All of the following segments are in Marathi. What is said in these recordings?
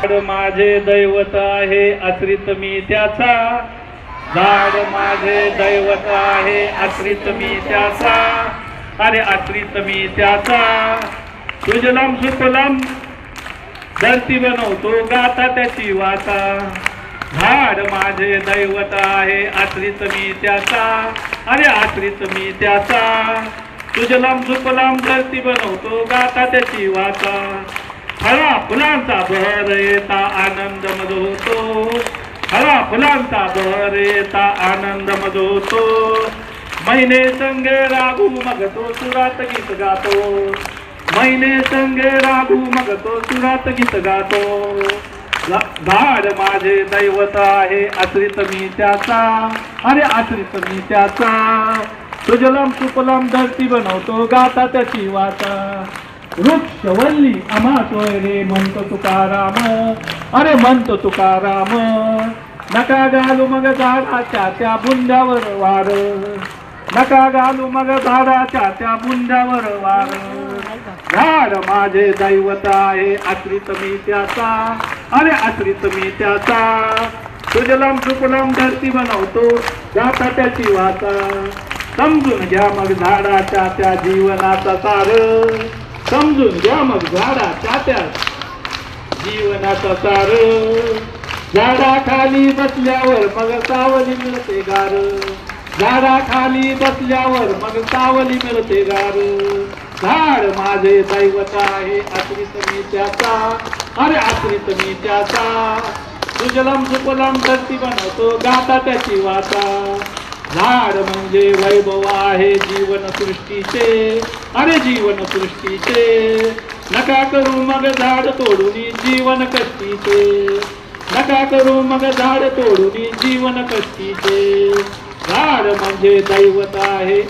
झाड माझे दैवत आहे आश्रित मी त्याचा. झाड माझे दैवत आहे आश्रित मी त्याचा. अरे आश्रित मी त्याचा. सुजलाम सुफलाम धरती बनवतो गाता त्याची वाचा. झाड माझे दैवत आहे आश्रित मी त्याचा. अरे आश्रित मी त्याचा. सुजलाम सुफलाम धरती बनवतो गाता त्याची वाचा. हरा फुलांचा बहर येता आनंद मध होतो हरा फुलांचा बहर येता आनंद मध होतो महिने संगे राघू मग तो सुरात गीत गातो. महिने संगे राघू मग तो सुरात गीत गातो. झाड माझे दैवत आहे आश्रित मी त्याचा. अरे आश्रित मी त्याचा. सुजलम सुपलम धरती बनवतो गाता त्याची वाचा वृक्ष वल्ली आम्हा सोयरे म्हणतो तुकाराम. अरे म्हणतो तुकाराम नका घालू मग झाडाच्या त्या बुंद्यावर वार. नका घालू मग झाडाच्या त्या बुंद्यावर वार. झाड माझे दैवत आहे आश्रित मी त्याचा. अरे आश्रित मी त्याचा. सुजलाम सुकलाम धरती बनवतो जाता त्याची वाचा. समजून घ्या मग झाडाच्या त्या जीवनाचा सार. समजून घ्या मग झाडाच्या त्या जीवनाचा सार. झाडाखाली बसल्यावर मग सावली मिळते गार. झाडाखाली बसल्यावर मग सावली मिळते गार. झाड माझे दैवत आहे आश्रित मी त्याचा. अरे आश्रित मी त्याचा. सुजलम सुपलम धरती बनवतो गाता त्याची वाचा. झाड म्हणजे वैभव आहे जीवन सृष्टीचे अरे जीवन सृष्टीचे. नका करू मग झाड तोडून जीवन कष्टीचे. नका करू मग झाड तोडून जीवन कष्टीचे. झाड म्हणजे दैवत आहे.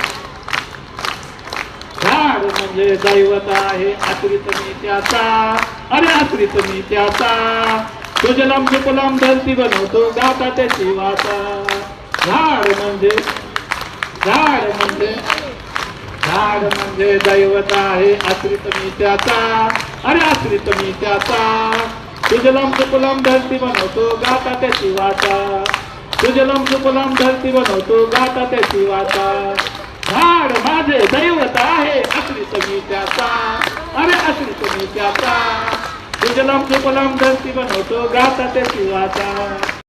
झाड म्हणजे दैवत आहे. आश्रित मी त्याचा. अरे आश्रित मी त्याचा. सुजलम सुफलम धरती बनवतो गाता त्याची वाचा. झाड म्हणजे झाड म्हणजे झाड म्हणजे दैवत आहे आश्रित मी त्याचा. अरे आश्रित मी त्याचा. सुजलम सुफलम धरती बनवतो गाता त्याची वाचा. सुजलम सुफलम धरती बनवतो गाता त्याची वाचा. झाड माझे दैवत आहे आश्रित मी त्याचा. अरे आश्रित मी त्याचा. सुजलम सुफलम धरती बनवतो गाता त्याची वाचा.